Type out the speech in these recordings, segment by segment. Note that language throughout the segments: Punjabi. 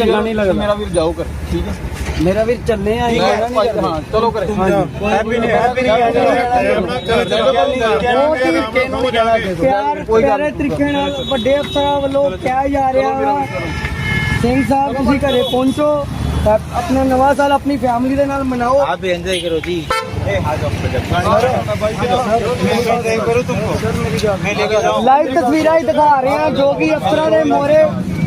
ਚੰਗਾ ਨਹੀਂ ਲੱਗਦਾ ਮੇਰਾ ਵੀਰ ਜਾਓ ਕਰ ਠੀਕ ਹੈ ਮੇਰਾ ਵੀਰ ਚੱਲੇ ਆ ਠੀਕ ਹੈ ਭਾਈ ਚਲੋ ਕਰੇ ਹੈਪੀ ਨਹੀਂ ਹੈਪੀ ਨਹੀਂ ਚਲੋ ਚਲੋ ਪਿਆਰ ਪਿਆਰੇ ਤਰੀਕੇ ਨਾਲ ਵੱਡੇ ਅਫਸਰਾਂ ਵੱਲੋਂ ਕਿਹਾ ਜਾ ਰਿਹਾ ਵਾ ਸਿੰਘ ਸਾਹਿਬ ਤੁਸੀਂ ਘਰੇ ਪਹੁੰਚੋ ਆਪਣਾ ਨਵਾਂ ਸਾਲ ਆਪਣੀ ਫੈਮਿਲੀ ਦੇ ਨਾਲ ਮਨਾਓ ਆਪ ਵੀ ਇੰਜੋਏ ਕਰੋ ਜੀ ਲਾਈਵ ਤਸਵੀਰਾਂ ਹੀ ਦਿਖਾ ਰਹੇ ਹਾਂ ਜੋ ਕਿ ਅਫਸਰਾਂ ਦੇ ਮੋਰੇ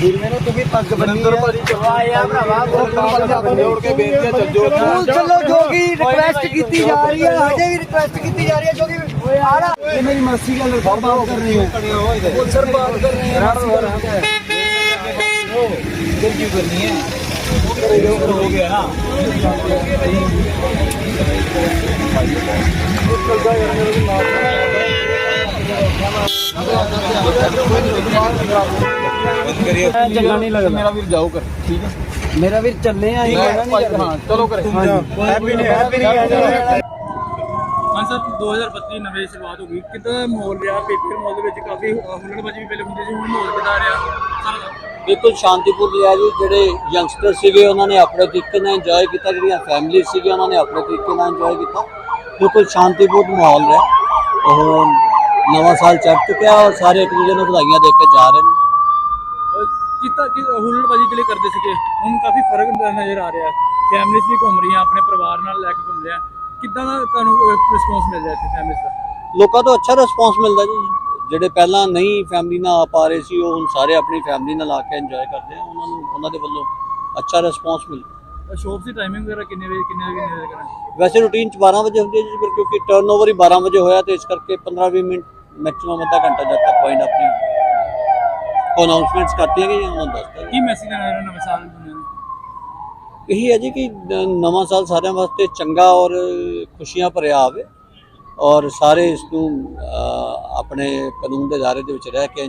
ਜਿਵੇਂ ਨਾ ਤੁਸੀਂ ਪੱਗ ਬੰਨੀ ਆ। ਭਾਜੀ ਆਇਆ ਭਰਾਵਾ ਜੋੜ ਕੇ ਬੇਨਤੀ ਚੱਜੋ ਸਕੂਲ ਚੱਲੋ ਜੋਗੀ ਰਿਕੁਐਸਟ ਕੀਤੀ ਜਾ ਰਹੀ ਹੈ ਹਜੇ ਵੀ ਰਿਕੁਐਸਟ ਕੀਤੀ ਜਾ ਰਹੀ ਹੈ ਜੋਗੀ ਆੜਾ ਇਹ ਮੇਰੀ ਮਾਸੀ ਗੱਲ ਬਹੁਤ ਬਾਤ ਕਰ ਰਹੀ ਹੋ। ਉਹ ਸਰ ਬਾਤ ਕਰ ਰਹੀ ਹੈ ਮਾਸੀ ਗੱਲ ਉਹ ਫਿਰ ਕੀ ਕਰਨੀ ਹੈ? ਉਹ ਕਰੇ ਜੋ ਹੋ ਗਿਆ ਨਾ। ਉਹ ਚੱਲਦਾ ਯਾਰ ਮੇਰੇ ਨਾਲ ਚੰਗਾ ਨਹੀਂ ਲੱਗਦਾ ਮੇਰਾ ਵੀਰ ਜਾਓ ਕਰ ਠੀਕ ਹੈ? ਮੇਰਾ ਵੀਰ ਚੱਲੇ ਆ ਚਲੋ ਕਰੇ ਹੈਪੀ ਨਹੀਂ ਹੈਪੀ ਨਹੀਂ ਹਾਂ ਸਰ 2032 ਨਵੇਂ ਸ਼ੁਰੂਆਤ ਬਿਲਕੁਲ ਸ਼ਾਂਤੀਪੂਰ ਰਿਹਾ ਜੀ। ਜਿਹੜੇ ਯੰਗਸਟਰ ਸੀਗੇ ਉਹਨਾਂ ਨੇ ਆਪਣੇ ਤਰੀਕੇ ਨਾਲ ਇੰਜੋਏ ਕੀਤਾ। ਜਿਹੜੀਆਂ ਆਪਣੇ ਤਰੀਕੇ ਨਾਲ ਇੰਜੋਏ ਕੀਤਾ। ਬਿਲਕੁਲ ਸ਼ਾਂਤੀਪੂਰਨ ਮਾਹੌਲ ਰਿਹਾ। ਨਵਾਂ ਸਾਲ ਚੜ ਚੁੱਕਿਆ ਔਰ ਸਾਰੇ ਇੱਕ ਦੂਜੇ ਨੂੰ ਵਧਾਈਆਂ ਦੇ ਕੇ ਜਾ ਰਹੇ ਨੇ। ਕਿਤਾ ਕਿ ਹੁਲੜਬਾਜੀ ਜਿਹੜੇ ਕਰਦੇ ਸੀਗੇ ਹੁਣ ਕਾਫੀ ਫ਼ਰਕ ਨਜ਼ਰ ਆ ਰਿਹਾ ਫੈਮਿਲੀਜ਼ ਵੀ ਘੁੰਮ ਰਹੀਆਂ ਆਪਣੇ ਪਰਿਵਾਰ ਨਾਲ ਲੈ ਕੇ ਘੁੰਮ ਰਿਹਾ ਕਿੱਦਾਂ ਦਾ ਤੁਹਾਨੂੰ ਰਿਸਪੌਂਸ ਮਿਲ ਰਿਹਾ ਇੱਥੇ ਫੈਮਿਲੀਜ਼ ਦਾ? ਲੋਕਾਂ ਤੋਂ ਅੱਛਾ ਰਿਸਪੌਂਸ ਮਿਲਦਾ ਜੀ। ਜਿਹੜੇ ਪਹਿਲਾਂ ਨਹੀਂ ਫੈਮਿਲੀ ਨਾਲ ਆ ਪਾ ਰਹੇ ਸੀ ਉਹ ਹੁਣ ਸਾਰੇ ਆਪਣੀ ਫੈਮਿਲੀ ਨਾਲ ਆ ਕੇ ਇੰਜੋਏ ਕਰਦੇ ਆ। ਉਹਨਾਂ ਨੂੰ ਉਹਨਾਂ ਦੇ ਵੱਲੋਂ ਅੱਛਾ ਰਿਸਪੌਂਸ ਮਿਲਦਾ ਸ਼ੋਪ ਦੀ ਟਾਈਮਿੰਗ ਵਗੈਰਾ ਕਿੰਨੇ ਵਜੇ ਕਿੰਨੇ ਵਜੇ ਕਿੰਨੇ ਵਜੇ ਕਰਾਂ ਵੈਸੇ ਰੂਟੀਨ ਚ 12 ਵਜੇ ਹੁੰਦੀ ਹੈ ਜੀ ਪਰ ਕਿਉਂਕਿ ਟਰਨਓਵਰ ਹੀ 12 ਵਜੇ ਹੋਇਆ ਤੇ ਇਸ ਕਰਕੇ 15-20 ਮਿੰਟ ਮੈਕਸਿਮਮ ਅੱਧਾ ਘੰਟਾ ਜਦ ਤੱਕ ਪੁਆਇੰਟ ਆਪਣੀ ਅਨਾਉਂਸਮੈਂਟਸ ਕਰਤੀਆਂ ਗਈਆਂ ਉਹਨਾਂ ਨੂੰ ਦੱਸਤਾ ਕੀ ਮੈਸੇਜ ਦੇਣਾ ਹੈ ਨਵੇਂ ਸਾਲ ਨੂੰ ਇਹੀ ਹੈ ਜੀ ਕਿ ਨ- ਨਵਾਂ ਸਾਲ ਸਾਰਿਆਂ ਵਾਸਤੇ ਚੰਗਾ ਔਰ ਖੁਸ਼ੀਆਂ ਭਰਿਆ ਆਵੇ। ਔਰ ਸਾਰੇ ਇਸ ਨੂੰ ਅਹ, ਆਪਣੇ ਕਾਨੂੰਨ ਦੇ ਦਾਇਰੇ ਦੇ ਵਿੱਚ ਰਹਿ ਕੇ